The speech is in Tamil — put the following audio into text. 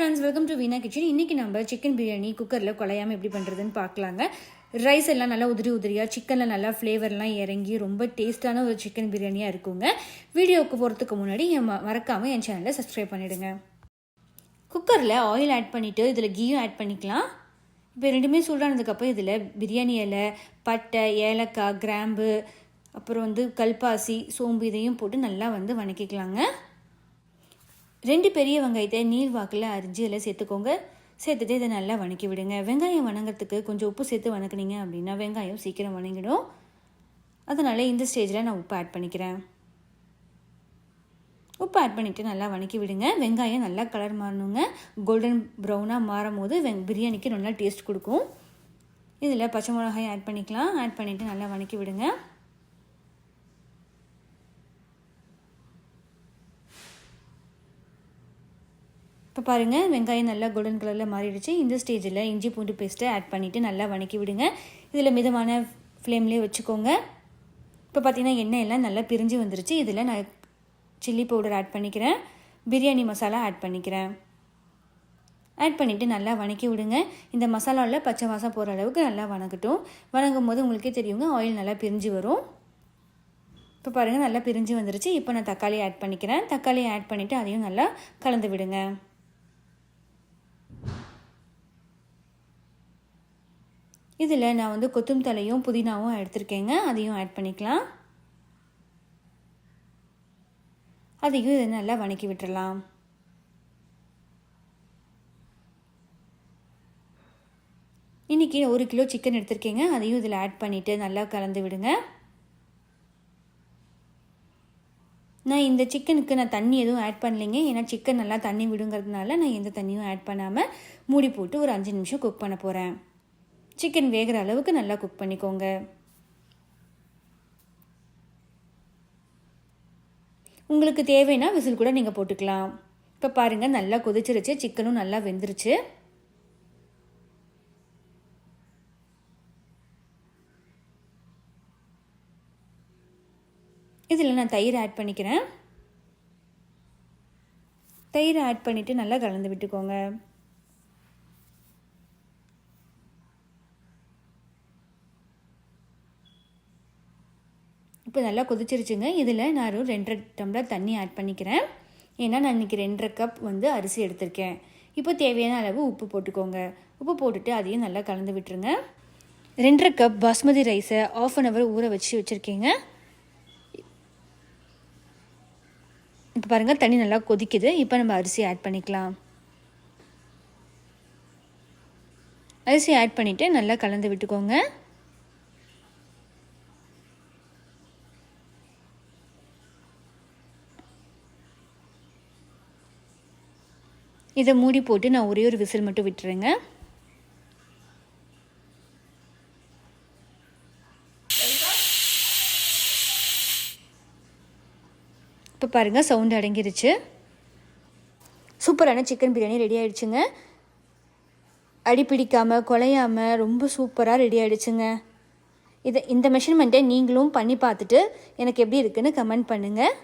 Friends welcome to Veena kitchen இன்றைக்கி நம்ம சிக்கன் பிரியாணி குக்கரில் குழையாமல் எப்படி பண்ணுறதுன்னு பார்க்கலாங்க. ரைஸ் எல்லாம் நல்லா உதிரி உதிரியாக சிக்கனில் நல்லா ஃப்ளேவர்லாம் இறங்கி ரொம்ப டேஸ்ட்டான ஒரு சிக்கன் பிரியாணியாக இருக்குங்க. வீடியோவுக்கு போகிறதுக்கு முன்னாடி என் ம- மறக்காமல் என் சேனலை சப்ஸ்கிரைப் பண்ணிவிடுங்க குக்கரில் ஆயில் ஆட் பண்ணிவிட்டு இதில் கீயும் ஆட் பண்ணிக்கலாம். இப்போ ரெண்டுமே சூடானதுக்கப்புறம் இதில் பிரியாணி இலை பட்டை ஏலக்காய் கிராம்பு அப்புறம் வந்து கல்பாசி சோம்பு இதையும் போட்டு நல்லா வந்து வணக்கிக்கலாங்க. ரெண்டு பெரிய வெங்காயத்தை நீள் வாக்கில் அரிஞ்சு இதில் சேர்த்துக்கோங்க. சேர்த்துட்டு இதை நல்லா வணக்கி விடுங்க. வெங்காயம் வணங்குறதுக்கு கொஞ்சம் உப்பு சேர்த்து வணக்குனீங்க அப்படின்னா வெங்காயம் சீக்கிரம் வணங்கிடும். அதனால் இந்த ஸ்டேஜில் நான் உப்பு ஆட் பண்ணிக்கிறேன். உப்பு ஆட் பண்ணிவிட்டு நல்லா வணக்கி விடுங்க. வெங்காயம் நல்லா கலர் மாறணுங்க. கோல்டன் ப்ரௌனாக மாறும் போது வெங் பிரியாணிக்கு நல்லா டேஸ்ட் கொடுக்கும். இதில் பச்சை மிளகாய் ஆட் பண்ணிக்கலாம். ஆட் பண்ணிவிட்டு நல்லா வணக்கி விடுங்க. இப்போ பாருங்கள் வெங்காயம் நல்லா கோல்டன் கலரில் மாறிடுச்சு. இந்த ஸ்டேஜில் இஞ்சி பூண்டு பேஸ்ட்டை ஆட் பண்ணிவிட்டு நல்லா வணக்கி விடுங்க. இதில் மிதமான ஃப்ளேம்லேயே வச்சுக்கோங்க. இப்போ பார்த்தீங்கன்னா எண்ணெய் எல்லாம் நல்லா பிரிஞ்சு வந்துருச்சு. இதில் நான் சில்லி பவுடர் ஆட் பண்ணிக்கிறேன். பிரியாணி மசாலா ஆட் பண்ணிக்கிறேன். ஆட் பண்ணிவிட்டு நல்லா வணக்கி விடுங்க. இந்த மசாலாவில் பச்சை வாசம் போகிற அளவுக்கு நல்லா வணக்கட்டும் வணங்கும் போது உங்களுக்கே தெரியுங்க ஆயில் நல்லா பிரிஞ்சு வரும். இப்போ பாருங்கள் நல்லா பிரிஞ்சு வந்துருச்சு. இப்போ நான் தக்காளி ஆட் பண்ணிக்கிறேன். தக்காளி ஆட் பண்ணிவிட்டு அதையும் நல்லா கலந்து விடுங்க. இதில் நான் வந்து கொத்தும் தலையும் புதினாவும் எடுத்திருக்கேங்க. அதையும் ஆட் பண்ணிக்கலாம். அதையும் இதை நல்லா வணக்கி விட்டுறலாம். இன்றைக்கி ஒரு கிலோ சிக்கன் எடுத்திருக்கேங்க. அதையும் இதில் ஆட் பண்ணிவிட்டு நல்லா கலந்து விடுங்க. நான் இந்த சிக்கனுக்கு நான் தண்ணி எதுவும் ஆட் பண்ணலைங்க. ஏன்னா சிக்கன் நல்லா தண்ணி விடுங்கிறதுனால நான் எந்த தண்ணியும் ஆட் பண்ணாமல் மூடி போட்டு ஒரு அஞ்சு நிமிஷம் குக் பண்ண போகிறேன் சிக்கன் வேகிற அளவுக்கு நல்லா குக் பண்ணிக்கோங்க. உங்களுக்கு தேவைன்னா விசில் கூட நீங்கள் போட்டுக்கலாம். இப்போ பாருங்கள் நல்லா கொதிச்சிருச்சு சிக்கனும் நல்லா வெந்துருச்சு. இதில் நான் தயிர் ஆட் பண்ணிக்கிறேன். தயிர் ஆட் பண்ணிவிட்டு நல்லா கலந்து விட்டுக்கோங்க. இப்போ நல்லா கொதிச்சிருச்சுங்க. இதில் நான் ஒரு ரெண்டரை டம்ளர் தண்ணி ஆட் பண்ணிக்கிறேன். ஏன்னா நான் இன்றைக்கி ரெண்டரை கப் வந்து அரிசி எடுத்திருக்கேன். இப்போ தேவையான அளவு உப்பு போட்டுக்கோங்க. உப்பு போட்டுட்டு அதையும் நல்லா கலந்து விட்டுருங்க. ரெண்டரை கப் பாஸ்மதி ரைஸை ஆஃப் அன் ஹவர் ஊற வச்சு வச்சுருக்கேங்க. இப்போ பாருங்கள் தண்ணி நல்லா கொதிக்குது. இப்போ நம்ம அரிசி ஆட் பண்ணிக்கலாம். அரிசி ஆட் பண்ணிவிட்டு நல்லா கலந்து விட்டுக்கோங்க. இதை மூடி போட்டு நான் ஒரே ஒரு விசில் மட்டும் விட்டுருங்க. இப்போ பாருங்கள் சவுண்ட் அடங்கிருச்சு. சூப்பரான சிக்கன் பிரியாணி ரெடி ஆகிடுச்சுங்க அடி பிடிக்காமல் குலையாமல் ரொம்ப சூப்பராக ரெடி ஆகிடுச்சுங்க இதை இந்த மெஷர்மெண்ட்டை நீங்களும் பண்ணி பார்த்துட்டு எனக்கு எப்படி இருக்குன்னு கமெண்ட் பண்ணுங்கள்